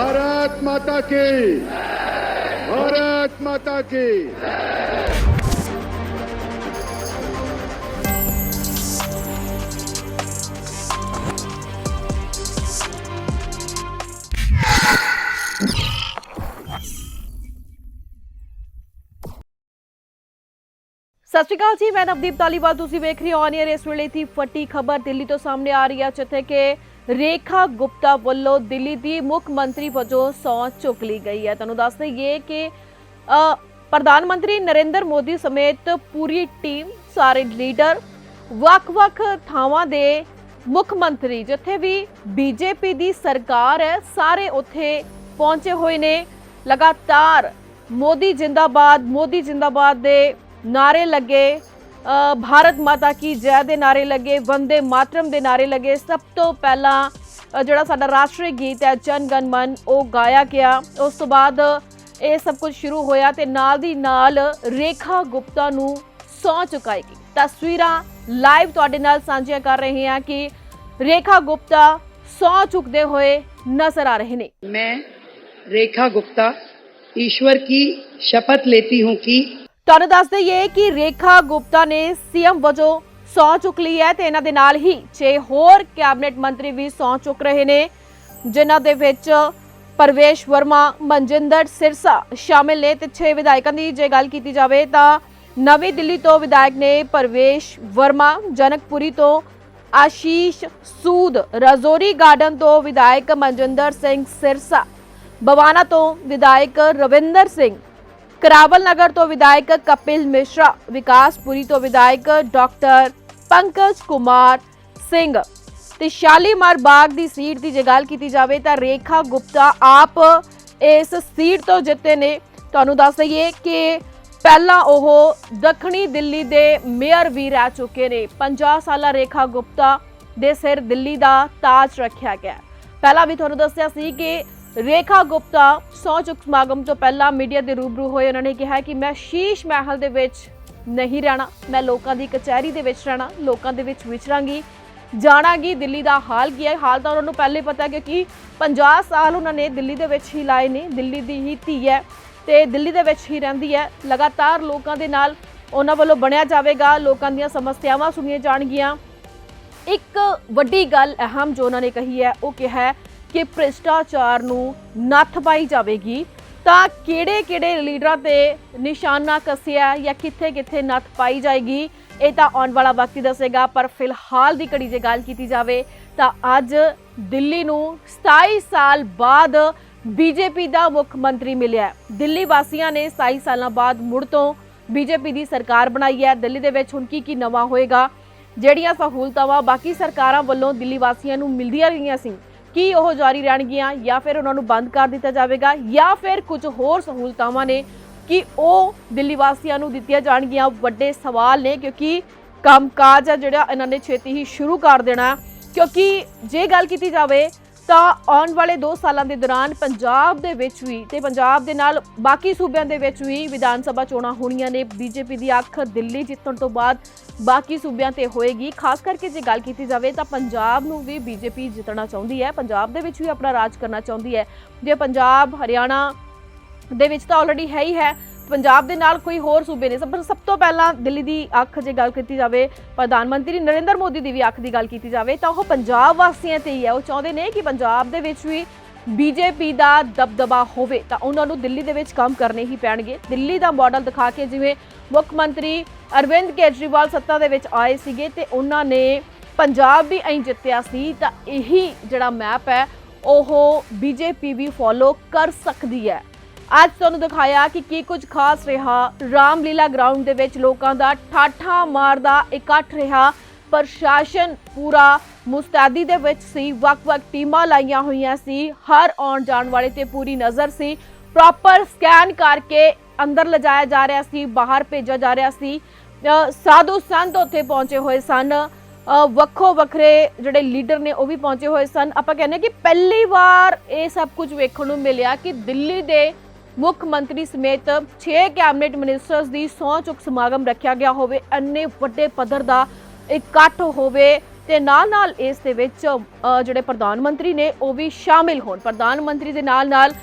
भारत माता की। भारत माता की। सत श्रीकाल जी, मैं नवदीप तालीवाल। तुम वेख रहे हो ऑन ईयर इस वे की फटी खबर। दिल्ली तो सामने आ रही है जिते के ਰੇਖਾ ਗੁਪਤਾ ਵੱਲੋਂ ਦਿੱਲੀ ਦੀ ਮੁੱਖ ਮੰਤਰੀ ਵਜੋਂ ਸਹੁੰ ਚੁੱਕ ਲਈ ਗਈ ਹੈ। ਤੁਹਾਨੂੰ ਦੱਸ ਦਈਏ ਕਿ ਪ੍ਰਧਾਨ ਮੰਤਰੀ ਨਰਿੰਦਰ ਮੋਦੀ ਸਮੇਤ ਪੂਰੀ ਟੀਮ, ਸਾਰੇ ਲੀਡਰ ਵੱਖ-ਵੱਖ ਥਾਵਾਂ ਦੇ ਮੁੱਖ ਮੰਤਰੀ, ਜਿੱਥੇ ਵੀ ਬੀਜੇਪੀ ਦੀ ਸਰਕਾਰ ਹੈ, ਸਾਰੇ ਉੱਥੇ ਪਹੁੰਚੇ ਹੋਏ ਨੇ। ਲਗਾਤਾਰ ਮੋਦੀ ਜਿੰਦਾਬਾਦ ਮੋਦੀ ਜਿੰਦਾਬਾਦ ਦੇ ਨਾਰੇ ਲੱਗੇ। ਭਾਰਤ ਮਾਤਾ ਕੀ ਜੈ ਦੇ ਨਾਰੇ ਲੱਗੇ ਵੰਦੇ ਮਾਤਰਮ ਦੇ ਨਾਰੇ ਲੱਗੇ ਸਭ ਤੋਂ ਪਹਿਲਾਂ ਅ, ਜਿਹੜਾ ਸਾਡਾ ਰਾਸ਼ਟਰੀ ਗੀਤ ਹੈ ਜਨ ਗਨ ਮਨ ਉਹ ਗਾਇਆ ਗਿਆ ਉਸ ਤੋਂ ਬਾਅਦ ਇਹ ਸਭ ਕੁਝ ਸ਼ੁਰੂ ਹੋਇਆ ਤੇ ਨਾਲ ਦੀ ਨਾਲ ਰੇਖਾ ਗੁਪਤਾ ਨੂੰ ਸੌ ਚੁਕਾਈ ਗਈ ਤਸਵੀਰਾਂ ਲਾਈਵ ਤੁਹਾਡੇ ਨਾਲ ਸਾਂਝੀਆਂ ਕਰ ਰਹੇ ਹਾਂ ਕਿ ਰੇਖਾ ਗੁਪਤਾ ਸੌ ਚੁੱਕਦੇ ਹੋਏ ਨਜ਼ਰ ਆ ਰਹੇ ਨੇ मैं रेखा गुप्ता ईश्वर की शपथ लेती हूँ कि ਤੁਹਾਨੂੰ ਦੱਸ ਦਈਏ ਕਿ ਰੇਖਾ ਗੁਪਤਾ ਨੇ ਸੀਐਮ ਵਜੋਂ ਸਹੁੰ ਚੁੱਕ ਲਈ ਹੈ ਤੇ ਇਹਨਾਂ ਦੇ ਨਾਲ ਹੀ 6 ਹੋਰ ਕੈਬਨਿਟ ਮੰਤਰੀ ਵੀ ਸਹੁੰ ਚੁੱਕ ਰਹੇ ਨੇ, ਜਿਨ੍ਹਾਂ ਦੇ ਵਿੱਚ ਪਰਵੇਸ਼ ਵਰਮਾ, ਮਨਜਿੰਦਰ ਸਿਰਸਾ ਸ਼ਾਮਿਲ ਨੇ ਤੇ 6 ਵਿਧਾਇਕਾਂ ਦੀ ਜੇ ਗੱਲ ਕੀਤੀ ਜਾਵੇ ਤਾਂ ਨਵੀਂ ਦਿੱਲੀ ਤੋਂ ਵਿਧਾਇਕ ਨੇ ਪਰਵੇਸ਼ ਵਰਮਾ, ਜਨਕਪੁਰੀ ਤੋਂ ਆਸ਼ੀਸ਼ ਸੂਦ, ਰਾਜ਼ੋਰੀ ਗਾਰਡਨ ਤੋਂ ਵਿਧਾਇਕ ਮਨਜਿੰਦਰ ਸਿੰਘ ਸਿਰਸਾ, ਬਵਾਨਾ ਤੋਂ ਵਿਧਾਇਕ ਰਵਿੰਦਰ ਸਿੰਘ ਕਰਾਵਲ ਨਗਰ ਤੋਂ ਵਿਧਾਇਕ ਕਪਿਲ ਮਿਸ਼ਰਾ ਵਿਕਾਸਪੁਰੀ ਤੋਂ ਵਿਧਾਇਕ ਡਾਕਟਰ ਪੰਕਜ ਕੁਮਾਰ ਸਿੰਘ ਤੇ ਸ਼ਾਲੀਮਾਰ ਬਾਗ ਦੀ ਸੀਟ ਦੀ ਜੇ ਗੱਲ ਕੀਤੀ ਜਾਵੇ ਤਾਂ ਰੇਖਾ ਗੁਪਤਾ ਆਪ ਇਸ ਸੀਟ ਤੋਂ ਜਿੱਤੇ ਨੇ। ਤੁਹਾਨੂੰ ਦੱਸ ਦਈਏ ਕਿ ਪਹਿਲਾਂ ਉਹ ਦੱਖਣੀ ਦਿੱਲੀ ਦੇ ਮੇਅਰ ਵੀ ਰਹਿ ਚੁੱਕੇ ਨੇ। 50 ਸਾਲਾ ਰੇਖਾ ਗੁਪਤਾ ਦੇ ਸਿਰ ਦਿੱਲੀ ਦਾ ਤਾਜ ਰੱਖਿਆ ਗਿਆ। ਪਹਿਲਾਂ ਵੀ ਤੁਹਾਨੂੰ ਦੱਸਿਆ ਸੀ ਕਿ ਰੇਖਾ ਗੁਪਤਾ ਸਹੁੰ ਚੁੱਕ ਸਮਾਗਮ ਤੋਂ ਪਹਿਲਾਂ ਮੀਡੀਆ ਦੇ ਰੂਬਰੂ ਹੋਏ, ਉਹਨਾਂ ਨੇ ਕਿਹਾ ਕਿ ਮੈਂ ਸ਼ੀਸ਼ ਮਹਿਲ ਦੇ ਵਿੱਚ ਨਹੀਂ ਰਹਿਣਾ, ਮੈਂ ਲੋਕਾਂ ਦੀ ਕਚਹਿਰੀ ਦੇ ਵਿੱਚ ਰਹਿਣਾ, ਲੋਕਾਂ ਦੇ ਵਿੱਚ ਵਿਚਰਾਂਗੀ, ਜਾਣਾਂਗੀ ਦਿੱਲੀ ਦਾ ਹਾਲ ਕੀ ਹੈ। ਹਾਲ ਤਾਂ ਉਹਨਾਂ ਨੂੰ ਪਹਿਲੇ ਪਤਾ ਹੈ ਕਿਉਂਕਿ 50 ਸਾਲ ਉਹਨਾਂ ਨੇ ਦਿੱਲੀ ਦੇ ਵਿੱਚ ਹੀ ਲਾਏ ਨੇ, ਦਿੱਲੀ ਦੀ ਹੀ ਧੀ ਹੈ ਤੇ ਦਿੱਲੀ ਦੇ ਵਿੱਚ ਹੀ ਰਹਿੰਦੀ ਹੈ। ਲਗਾਤਾਰ ਲੋਕਾਂ ਦੇ ਨਾਲ ਉਹਨਾਂ ਵੱਲੋਂ ਬਣਿਆ ਜਾਵੇਗਾ, ਲੋਕਾਂ ਦੀਆਂ ਸਮੱਸਿਆਵਾਂ ਸੁਣੀਆਂ ਜਾਣਗੀਆਂ। ਇੱਕ ਵੱਡੀ ਗੱਲ ਅਹਿਮ ਜੋ ਉਹਨਾਂ ਨੇ ਕਹੀ ਹੈ, ਉਹ ਕਿਹਾ ਹੈ ਕਿ ਭ੍ਰਿਸ਼ਟਾਚਾਰ ਨੂੰ ਨੱਥ ਪਾਈ ਜਾਵੇਗੀ, ਤਾਂ ਕਿਹੜੇ-ਕਿਹੜੇ ਲੀਡਰਾਂ ਤੇ ਨਿਸ਼ਾਨਾ ਕੱਸਿਆ ਜਾਂ ਕਿੱਥੇ-ਕਿੱਥੇ ਨੱਥ ਪਾਈ ਜਾਏਗੀ, ਇਹ ਤਾਂ ਆਉਣ ਵਾਲਾ ਵਕਤ ਹੀ ਦੱਸੇਗਾ। ਪਰ ਫਿਲਹਾਲ ਦੀ ਘੜੀ ਜੇ ਗੱਲ ਕੀਤੀ ਜਾਵੇ, ਤਾਂ ਅੱਜ ਦਿੱਲੀ ਨੂੰ 27 ਸਾਲ ਬਾਅਦ ਬੀਜੇਪੀ ਦਾ ਮੁੱਖ ਮੰਤਰੀ ਮਿਲਿਆ ਦਿੱਲੀ ਵਾਸੀਆਂ ਨੇ 27 ਸਾਲਾਂ ਬਾਅਦ ਮੁੜ ਤੋਂ ਬੀਜੇਪੀ ਦੀ ਸਰਕਾਰ ਬਣਾਈ ਹੈ। ਦਿੱਲੀ ਦੇ ਵਿੱਚ ਹੁਣ ਕੀ ਕੀ ਨਵਾਂ ਹੋਏਗਾ, ਜਿਹੜੀਆਂ ਸਹੂਲਤਾਵਾਂ ਬਾਕੀ ਸਰਕਾਰਾਂ ਵੱਲੋਂ ਦਿੱਲੀ ਵਾਸੀਆਂ ਨੂੰ ਮਿਲਦੀਆਂ ਰਹੀਆਂ ਸੀ ਕੀ ਉਹ ਜਾਰੀ ਰਹਿਣਗੀਆਂ ਜਾਂ ਫਿਰ ਉਹਨਾਂ ਨੂੰ ਬੰਦ ਕਰ ਦਿੱਤਾ ਜਾਵੇਗਾ ਜਾਂ ਫਿਰ ਕੁਝ ਹੋਰ ਸਹੂਲਤਾਵਾਂ ਨੇ ਕਿ ਉਹ ਦਿੱਲੀ ਵਾਸੀਆਂ ਨੂੰ ਦਿੱਤੀਆਂ ਜਾਣਗੀਆਂ। ਵੱਡੇ ਸਵਾਲ ਨੇ ਕਿਉਂਕਿ ਕੰਮਕਾਜ ਆ ਜਿਹੜਾ ਇਹਨਾਂ ਨੇ ਛੇਤੀ ਹੀ ਸ਼ੁਰੂ ਕਰ ਦੇਣਾ। ਕਿਉਂਕਿ ਜੇ ਗੱਲ ਕੀਤੀ ਜਾਵੇ ਤਾਂ ਆਉਣ ਵਾਲੇ 2 ਸਾਲਾਂ ਦੇ ਦੌਰਾਨ ਪੰਜਾਬ ਦੇ ਵਿੱਚ ਵੀ ਤੇ ਪੰਜਾਬ ਦੇ ਨਾਲ ਬਾਕੀ ਸੂਬਿਆਂ ਦੇ ਵਿੱਚ ਵੀ ਵਿਧਾਨ ਸਭਾ ਚੋਣਾਂ ਹੋਣੀਆਂ ਨੇ। ਬੀਜੇਪੀ ਦੀ ਅੱਖ ਦਿੱਲੀ ਜਿੱਤਣ ਤੋਂ ਬਾਅਦ ਬਾਕੀ ਸੂਬਿਆਂ ਤੇ ਹੋਏਗੀ। ਖਾਸ ਕਰਕੇ ਜੇ ਗੱਲ ਕੀਤੀ ਜਾਵੇ ਤਾਂ ਪੰਜਾਬ ਨੂੰ ਵੀ ਬੀਜੇਪੀ ਜਿੱਤਣਾ ਚਾਹੁੰਦੀ ਹੈ। ਪੰਜਾਬ ਦੇ ਵਿੱਚ ਵੀ ਆਪਣਾ ਰਾਜ ਕਰਨਾ ਚਾਹੁੰਦੀ ਹੈ। ਜੇ ਪੰਜਾਬ ਹਰਿਆਣਾ ਦੇ ਵਿੱਚ ਤਾਂ ਆਲਰੇਡੀ ਹੈ ਹੀ ਹੈ। ਪੰਜਾਬ ਦੇ ਨਾਲ ਕੋਈ ਹੋਰ ਸੂਬੇ ਨੇ। ਸਭ ਸਭ ਤੋਂ ਪਹਿਲਾਂ ਦਿੱਲੀ ਦੀ ਅੱਖ ਜੇ ਗੱਲ ਕੀਤੀ ਜਾਵੇ, ਪ੍ਰਧਾਨ ਮੰਤਰੀ ਨਰਿੰਦਰ ਮੋਦੀ ਦੀ ਵੀ ਅੱਖ ਦੀ ਗੱਲ ਕੀਤੀ ਜਾਵੇ, ਤਾਂ ਉਹ ਪੰਜਾਬ ਵਾਸੀਆਂ ਤੇ ਹੀ ਹੈ। ਉਹ ਚਾਹੁੰਦੇ ਨੇ ਕਿ ਪੰਜਾਬ ਦੇ ਵਿੱਚ ਵੀ ਬੀਜੇਪੀ ਦਾ ਦਬਦਬਾ ਹੋਵੇ, ਤਾਂ ਉਹਨਾਂ ਨੂੰ ਦਿੱਲੀ ਦੇ ਵਿੱਚ ਕੰਮ ਕਰਨੇ ਹੀ ਪੈਣਗੇ। ਦਿੱਲੀ ਦਾ ਮਾਡਲ ਦਿਖਾ ਕੇ ਜਿਵੇਂ ਮੁੱਖ ਮੰਤਰੀ ਅਰਵਿੰਦ ਕੇਜਰੀਵਾਲ ਸੱਤਾ ਦੇ ਵਿੱਚ ਆਏ ਸੀਗੇ ਤੇ ਉਹਨਾਂ ਨੇ ਪੰਜਾਬ ਵੀ ਐਂ ਜਿੱਤਿਆ ਸੀ, ਤਾਂ ਇਹੀ ਜਿਹੜਾ ਮੈਪ ਹੈ, ਉਹ ਬੀਜੇਪੀ ਵੀ ਫੋਲੋ ਕਰ ਸਕਦੀ ਹੈ। ਅੱਜ ਤੁਹਾਨੂੰ ਦਿਖਾਇਆ ਕਿ ਕੀ ਕੁਝ ਖਾਸ ਰਿਹਾ। ਰਾਮਲੀਲਾ ਗਰਾਊਂਡ ਦੇ ਵਿੱਚ ਲੋਕਾਂ ਦਾ ਠਾਠਾ ਮਾਰਦਾ ਇਕੱਠ ਰਿਹਾ। ਪ੍ਰਸ਼ਾਸਨ ਪੂਰਾ ਮੁਸਤੈਦੀ ਦੇ ਵਿੱਚ ਸੀ। ਵੱਖ-ਵੱਖ ਟੀਮਾਂ ਲਾਈਆਂ ਹੋਈਆਂ ਸੀ। ਹਰ ਆਉਣ ਜਾਣ ਵਾਲੇ ਤੇ ਪੂਰੀ ਨਜ਼ਰ ਸੀ। ਪ੍ਰੋਪਰ ਸਕੈਨ ਕਰਕੇ ਅੰਦਰ ਲਿਜਾਇਆ ਜਾ ਰਿਹਾ ਸੀ, ਬਾਹਰ ਭੇਜਿਆ ਜਾ ਰਿਹਾ ਸੀ। ਸਾਧੂ ਸੰਤ ਉੱਥੇ ਪਹੁੰਚੇ ਹੋਏ ਸਨ। ਵੱਖੋ ਵੱਖਰੇ ਜਿਹੜੇ ਲੀਡਰ ਨੇ ਉਹ ਵੀ ਪਹੁੰਚੇ ਹੋਏ ਸਨ। ਆਪਾਂ ਕਹਿੰਦੇ ਕਿ ਪਹਿਲੀ ਵਾਰ ਇਹ ਸਭ ਕੁਝ ਵੇਖਣ ਨੂੰ ਮਿਲਿਆ ਕਿ ਦਿੱਲੀ ਦੇ ਮੁੱਖ ਮੰਤਰੀ ਸਮੇਤ 6 ਕੈਬਨਿਟ ਮਿਨਿਸਟਰਸ ਦੀ ਸਹੁੰ ਚੁੱਕ ਸਮਾਗਮ ਰੱਖਿਆ ਗਿਆ ਹੋਵੇ, ਇੰਨੇ ਵੱਡੇ ਪੱਧਰ ਦਾ ਇਕੱਠ ਹੋਵੇ ਤੇ ਨਾਲ ਨਾਲ ਇਸ ਦੇ ਵਿੱਚ ਜਿਹੜੇ ਪ੍ਰਧਾਨ ਮੰਤਰੀ ਨੇ ਉਹ ਵੀ ਸ਼ਾਮਿਲ ਹੋਣ। ਪ੍ਰਧਾਨ ਮੰਤਰੀ ਦੇ ਨਾਲ ਨਾਲ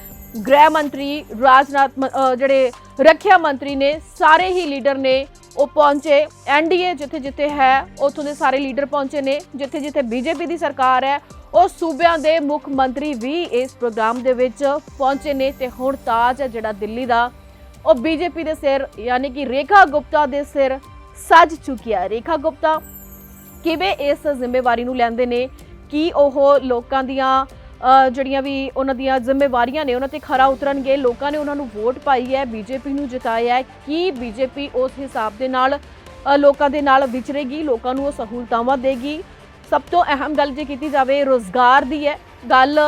ਗ੍ਰਹਿ ਮੰਤਰੀ, ਰਾਜਨਾਥ ਜਿਹੜੇ ਰੱਖਿਆ ਮੰਤਰੀ ਨੇ, ਸਾਰੇ ਹੀ ਲੀਡਰ ਨੇ ਉਹ ਪਹੁੰਚੇ। ਐਨਡੀਏ ਜਿੱਥੇ ਜਿੱਥੇ ਹੈ, ਉੱਥੋਂ ਦੇ ਸਾਰੇ ਲੀਡਰ ਪਹੁੰਚੇ ਨੇ। ਜਿੱਥੇ ਜਿੱਥੇ ਬੀਜੇਪੀ ਦੀ ਸਰਕਾਰ ਹੈ, ਉਹ ਸੂਬਿਆਂ ਦੇ ਮੁੱਖ ਮੰਤਰੀ ਵੀ ਇਸ ਪ੍ਰੋਗਰਾਮ ਦੇ ਵਿੱਚ ਪਹੁੰਚੇ ਨੇ ਤੇ ਹੁਣ ਤਾਜ ਹੈ ਜਿਹੜਾ ਦਿੱਲੀ ਦਾ। ਉਹ ਬੀਜੇਪੀ ਦੇ ਸਿਰ, ਯਾਨੀ ਕਿ ਰੇਖਾ ਗੁਪਤਾ ਦੇ ਸਿਰ ਸੱਜ ਚੁੱਕਿਆ ਹੈ। ਰੇਖਾ ਗੁਪਤਾ ਕਿਵੇਂ ਇਸ ਜ਼ਿੰਮੇਵਾਰੀ ਨੂੰ ਲੈਂਦੇ ਨੇ? ਕੀ ਉਹ ਲੋਕਾਂ ਦੀਆਂ ਜਿਹੜੀਆਂ ਵੀ ਉਹਨਾਂ ਦੀਆਂ ਜ਼ਿੰਮੇਵਾਰੀਆਂ ਨੇ, ਉਹਨਾਂ ਤੇ ਖਰਾ ਉਤਰਨਗੇ। ਲੋਕਾਂ ਨੇ ਉਹਨਾਂ ਨੂੰ ਵੋਟ ਪਾਈ ਹੈ, ਬੀਜੇਪੀ ਨੂੰ ਜਿਤਾਇਆ ਹੈ। ਕੀ ਬੀਜੇਪੀ ਉਸ ਹਿਸਾਬ ਦੇ ਨਾਲ ਲੋਕਾਂ ਦੇ ਨਾਲ ਵਿਚਰੇਗੀ? ਲੋਕਾਂ ਨੂੰ ਉਹ ਸਹੂਲਤਾਵਾਂ ਦੇਗੀ? ਸਭ ਤੋਂ ਅਹਿਮ ਗੱਲ ਜੇ ਕੀਤੀ ਜਾਵੇ, ਰੋਜ਼ਗਾਰ ਦੀ ਹੈ, ਗੱਲ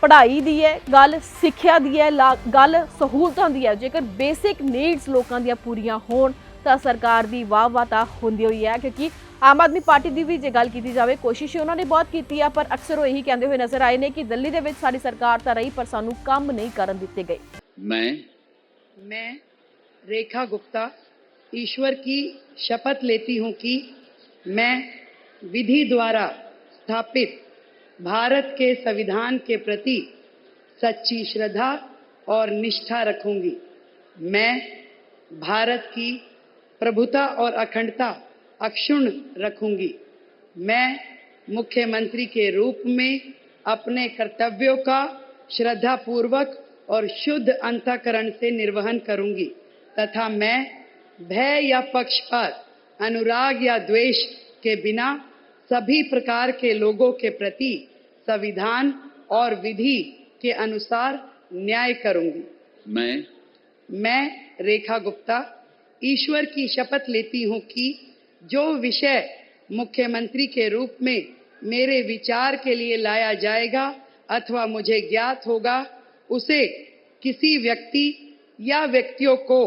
ਪੜ੍ਹਾਈ ਦੀ ਹੈ, ਗੱਲ ਸਿੱਖਿਆ ਦੀ ਹੈ, ਲਾ- ਗੱਲ ਸਹੂਲਤਾਂ ਦੀ ਹੈ। ਜੇਕਰ ਬੇਸਿਕ ਨੀਡਸ ਲੋਕਾਂ ਦੀਆਂ ਪੂਰੀਆਂ ਹੋਣ, ਤਾਂ ਸਰਕਾਰ ਦੀ ਵਾਹ ਵਾਹ ਤਾਂ ਹੁੰਦੀ ਹੋਈ ਹੈ। ਕਿਉਂਕਿ ਆਮ ਆਦਮੀ ਪਾਰਟੀ ਦੀ ਵੀ ਜੇ ਗੱਲ ਕੀਤੀ ਜਾਵੇ ਕੋਸ਼ਿਸ਼ ਉਹਨਾਂ ਨੇ ਬਹੁਤ ਕੀਤੀ ਹੈ ਪਰ ਅਕਸਰ ਉਹ ਇਹੀ ਕਹਿੰਦੇ ਹੋਏ ਨਜ਼ਰ ਆਏ ਨੇ ਕਿ ਦਿੱਲੀ ਦੇ ਵਿੱਚ ਸਾਡੀ ਸਰਕਾਰ ਤਾਂ ਰਹੀ ਪਰ ਸਾਨੂੰ ਕੰਮ ਨਹੀਂ ਕਰਨ ਦਿੱਤੇ ਗਏ मैं मैं रेखा गुप्ता ईश्वर की शपथ लेती हूं कि मैं विधि द्वारा स्थापित भारत के संविधान के प्रति सच्ची श्रद्धा और निष्ठा रखूंगी मैं भारत की प्रभुता और अखंडता अक्षुण्ण रखूँगी। मैं मुख्यमंत्री के रूप में अपने कर्तव्यों का श्रद्धा पूर्वक और शुद्ध अंतकरण से निर्वहन करूँगी तथा मैं भय या पक्षपात अनुराग या द्वेष के बिना सभी प्रकार के लोगों के प्रति संविधान और विधि के अनुसार न्याय करूँगी। मैं मैं रेखा गुप्ता ईश्वर की शपथ लेती हूँ कि जो विषय मुख्यमंत्री के रूप में मेरे विचार के लिए लाया जाएगा अथवा मुझे ज्ञात होगा, उसे किसी व्यक्ति या व्यक्तियों को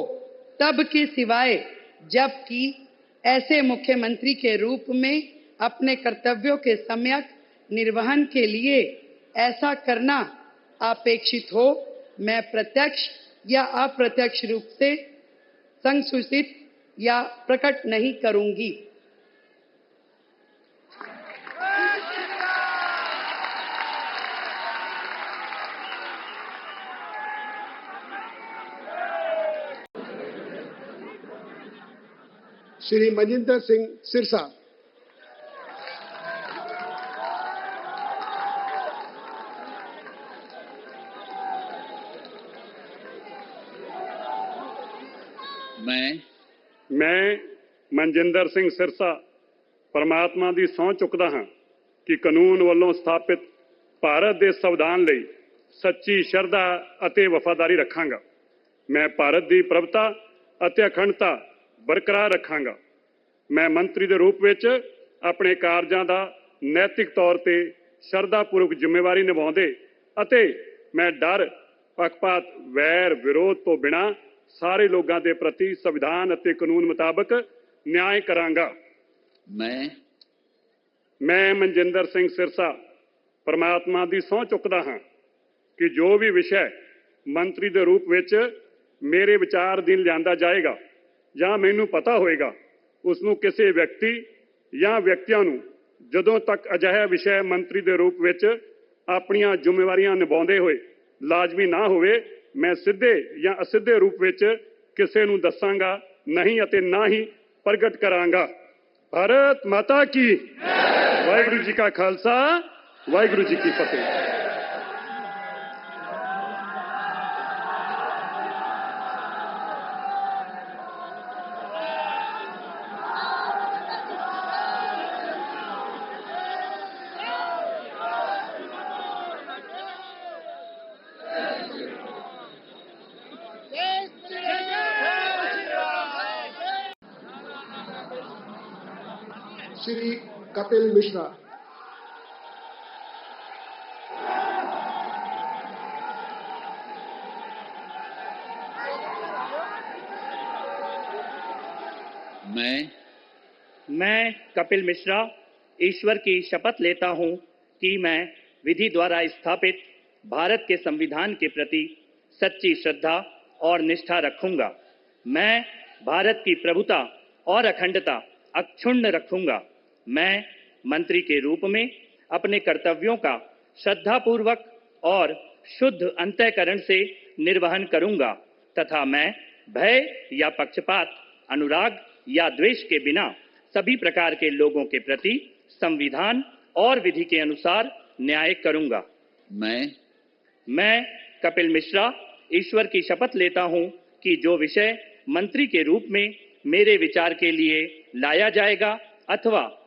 तब के सिवाय, जबकि ऐसे मुख्यमंत्री के रूप में अपने कर्तव्यों के सम्यक निर्वहन के लिए ऐसा करना अपेक्षित हो, मैं प्रत्यक्ष या अप्रत्यक्ष रूप से संसूचित या प्रकट नहीं करूँगी। श्री मजिंदर सिंह सिरसा। ਮਨਜਿੰਦਰ ਸਿੰਘ ਸਿਰਸਾ ਪਰਮਾਤਮਾ ਦੀ ਸਹੁੰ ਚੁੱਕਦਾ ਹਾਂ ਕਿ ਕਾਨੂੰਨ ਵੱਲੋਂ ਸਥਾਪਿਤ ਭਾਰਤ ਦੇ ਸੰਵਿਧਾਨ ਲਈ ਸੱਚੀ ਸ਼ਰਧਾ ਅਤੇ ਵਫਾਦਾਰੀ ਰੱਖਾਂਗਾ। ਮੈਂ ਭਾਰਤ ਦੀ ਪ੍ਰਭਤਾ ਅਤੇ ਅਖੰਡਤਾ ਬਰਕਰਾਰ ਰੱਖਾਂਗਾ। ਮੈਂ ਮੰਤਰੀ ਦੇ ਰੂਪ ਵਿੱਚ ਆਪਣੇ ਕਾਰਜਾਂ ਦਾ ਨੈਤਿਕ ਤੌਰ ਤੇ ਸ਼ਰਧਾਪੂਰਵਕ ਜ਼ਿੰਮੇਵਾਰੀ ਨਿਭਾਉਂਦੇ ਅਤੇ ਮੈਂ ਡਰ, ਪੱਖਪਾਤ, ਵੈਰ, ਵਿਰੋਧ ਤੋਂ ਬਿਨਾਂ ਸਾਰੇ ਲੋਕਾਂ ਦੇ ਪ੍ਰਤੀ ਸੰਵਿਧਾਨ ਅਤੇ ਕਾਨੂੰਨ ਮੁਤਾਬਕ ਨਿਆਂ ਕਰਾਂਗਾ। मैं ਮੈਂ ਮਨਜਿੰਦਰ ਸਿੰਘ ਸਿਰਸਾ ਪਰਮਾਤਮਾ ਦੀ ਸਹੁੰ ਚੁੱਕਦਾ ਹਾਂ ਕਿ ਜੋ ਵੀ ਵਿਸ਼ਾ ਮੰਤਰੀ ਦੇ ਰੂਪ ਵਿੱਚ ਮੇਰੇ ਵਿਚਾਰ ਅਧੀਨ ਲਿਆਂਦਾ ਜਾਏਗਾ ਜਾਂ ਮੈਨੂੰ ਪਤਾ ਹੋਏਗਾ ਉਸ ਨੂੰ ਕਿਸੇ ਵਿਅਕਤੀ ਜਾਂ ਵਿਅਕਤੀਆਂ ਨੂੰ ਜਦੋਂ ਤੱਕ ਅਜਿਹਾ ਵਿਸ਼ਾ ਮੰਤਰੀ ਦੇ ਰੂਪ ਵਿੱਚ ਆਪਣੀਆਂ ਜ਼ਿੰਮੇਵਾਰੀਆਂ ਨਿਭਾਉਂਦੇ ਹੋਏ ਲਾਜ਼ਮੀ ਨਾ ਹੋਵੇ ਮੈਂ ਸਿੱਧੇ ਜਾਂ ਅਸਿੱਧੇ ਰੂਪ ਵਿੱਚ ਕਿਸੇ ਨੂੰ ਦੱਸਾਂਗਾ ਨਹੀਂ ਅਤੇ ਨਾ ਹੀ ਪ੍ਰਗਟ ਕਰਾਂਗਾ ਭਾਰਤ ਮਾਤਾ ਕੀ ਵਾਹਿਗੁਰੂ ਜੀ ਕਾ ਖਾਲਸਾ ਵਾਹਿਗੁਰੂ ਜੀ ਕੀ ਫਤਿਹ श्री कपिल मिश्रा। मैं मैं कपिल मिश्रा ईश्वर की शपथ लेता हूँ कि मैं विधि द्वारा स्थापित भारत के संविधान के प्रति सच्ची श्रद्धा और निष्ठा रखूँगा। मैं भारत की प्रभुता और अखंडता अक्षुण्ण रखूँगा। मैं मंत्री के रूप में अपने कर्तव्यों का श्रद्धापूर्वक और शुद्ध अंतःकरण से निर्वहन करूँगा तथा मैं भय या पक्षपात अनुराग या द्वेष के बिना सभी प्रकार के लोगों के प्रति संविधान और विधि के अनुसार न्याय करूँगा। मैं मैं कपिल मिश्रा ईश्वर की शपथ लेता हूँ कि जो विषय मंत्री के रूप में मेरे विचार के लिए लाया जाएगा अथवा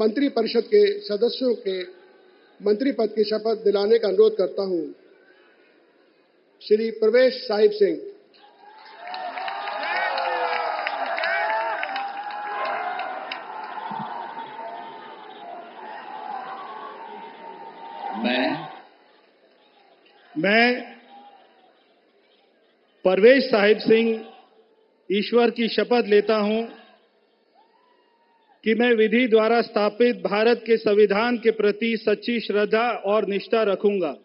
मंत्री परिषद के सदस्यों के मंत्री पद की शपथ दिलाने का अनुरोध करता हूँ। श्री प्रवेश साहिब सिंह। मैं मैं परवेश साहिब सिंह ईश्वर की शपथ लेता हूँ। कि मैं विधि द्वारा स्थापित भारत के संविधान के प्रति सच्ची श्रद्धा और निष्ठा रखूँगा।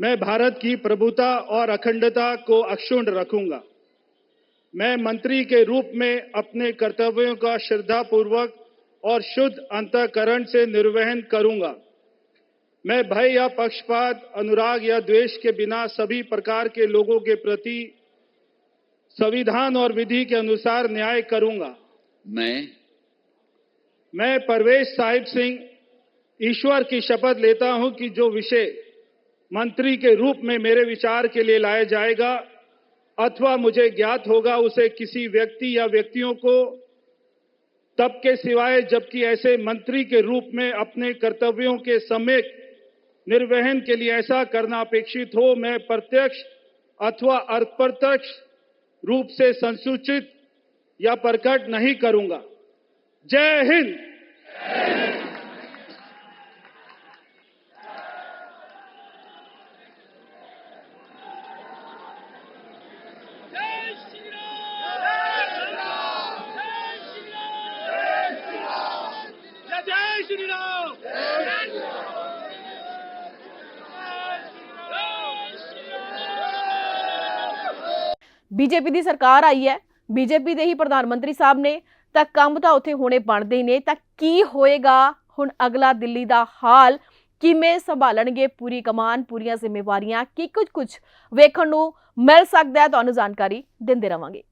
मैं भारत की प्रभुता और अखंडता को अक्षुण्ण रखूँगा। मैं मंत्री के रूप में अपने कर्तव्यों का श्रद्धापूर्वक और शुद्ध अंतकरण से निर्वहन करूँगा। मैं भय या पक्षपात, अनुराग या द्वेष के बिना सभी प्रकार के लोगों के प्रति संविधान और विधि के अनुसार न्याय करूँगा। मैं मैं परवेश साहिब सिंह ईश्वर की शपथ लेता हूँ कि जो विषय मंत्री के रूप में मेरे विचार के लिए लाया जाएगा अथवा मुझे ज्ञात होगा, उसे किसी व्यक्ति या व्यक्तियों को तब के सिवाय, जबकि ऐसे मंत्री के रूप में अपने कर्तव्यों के समेत निर्वहन के लिए ऐसा करना अपेक्षित हो, मैं प्रत्यक्ष अथवा अप्रत्यक्ष रूप से संसूचित या प्रकट नहीं करूँगा। जय हिंद ਬੀਜੇਪੀ ਦੀ ਸਰਕਾਰ ਆਈ ਹੈ ਬੀਜੇਪੀ ਦੇ ਹੀ ਪ੍ਰਧਾਨ ਮੰਤਰੀ ਸਾਹਿਬ ਨੇ ਤਾਂ ਕੰਮ ਤਾਂ ਉੱਥੇ ਹੋਣੇ ਬਣਦੇ ਹੀ ਨੇ, ਤਾਂ ਕੀ ਹੋਏਗਾ? ਹੁਣ ਅਗਲਾ ਦਿੱਲੀ ਦਾ ਹਾਲ ਕਿਵੇਂ ਸੰਭਾਲਣਗੇ ਪੂਰੀ ਕਮਾਨ, ਪੂਰੀਆਂ ਜ਼ਿੰਮੇਵਾਰੀਆਂ? ਕੀ ਕੁਝ ਕੁਝ ਵੇਖਣ ਨੂੰ ਮਿਲ ਸਕਦਾ ਹੈ? ਤੁਹਾਨੂੰ ਜਾਣਕਾਰੀ ਦਿੰਦੇ ਰਵਾਂਗੇ।